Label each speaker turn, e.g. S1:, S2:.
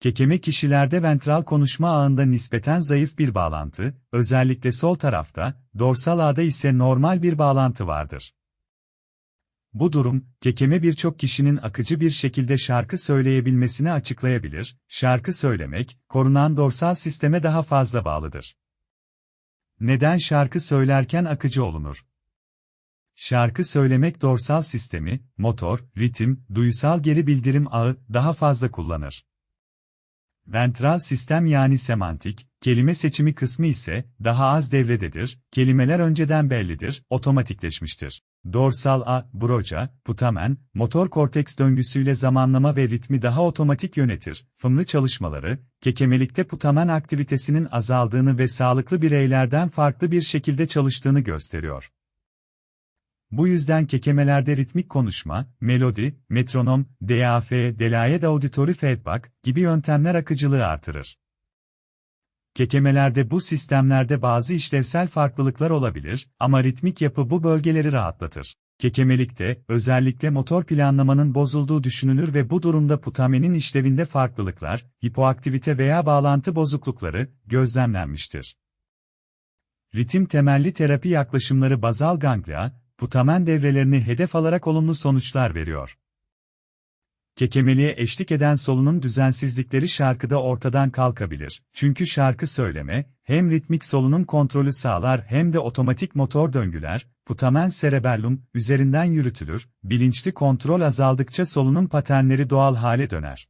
S1: Kekeme kişilerde ventral konuşma ağında nispeten zayıf bir bağlantı, özellikle sol tarafta, dorsal ağda ise normal bir bağlantı vardır. Bu durum, kekeme birçok kişinin akıcı bir şekilde şarkı söyleyebilmesini açıklayabilir, şarkı söylemek, korunan dorsal sisteme daha fazla bağlıdır. Neden şarkı söylerken akıcı olunur? Şarkı söylemek dorsal sistemi, motor, ritim, duysal geri bildirim ağı daha fazla kullanır. Ventral sistem yani semantik, kelime seçimi kısmı ise daha az devrededir, kelimeler önceden bellidir, otomatikleşmiştir. Dorsal A, broca, putamen, motor korteks döngüsüyle zamanlama ve ritmi daha otomatik yönetir. Fımlı çalışmaları, kekemelikte putamen aktivitesinin azaldığını ve sağlıklı bireylerden farklı bir şekilde çalıştığını gösteriyor. Bu yüzden kekemelerde ritmik konuşma, melodi, metronom, DAF, delayet auditory feedback gibi yöntemler akıcılığı artırır. Kekemelerde bu sistemlerde bazı işlevsel farklılıklar olabilir ama ritmik yapı bu bölgeleri rahatlatır. Kekemelikte, özellikle motor planlamanın bozulduğu düşünülür ve bu durumda putamenin işlevinde farklılıklar, hipoaktivite veya bağlantı bozuklukları gözlemlenmiştir. Ritim temelli terapi yaklaşımları bazal ganglia, putamen devrelerini hedef alarak olumlu sonuçlar veriyor. Kekemeliğe eşlik eden solunum düzensizlikleri şarkıda ortadan kalkabilir. Çünkü şarkı söyleme, hem ritmik solunum kontrolü sağlar hem de otomatik motor döngüler, putamen cerebellum, üzerinden yürütülür, bilinçli kontrol azaldıkça solunum paternleri doğal hale döner.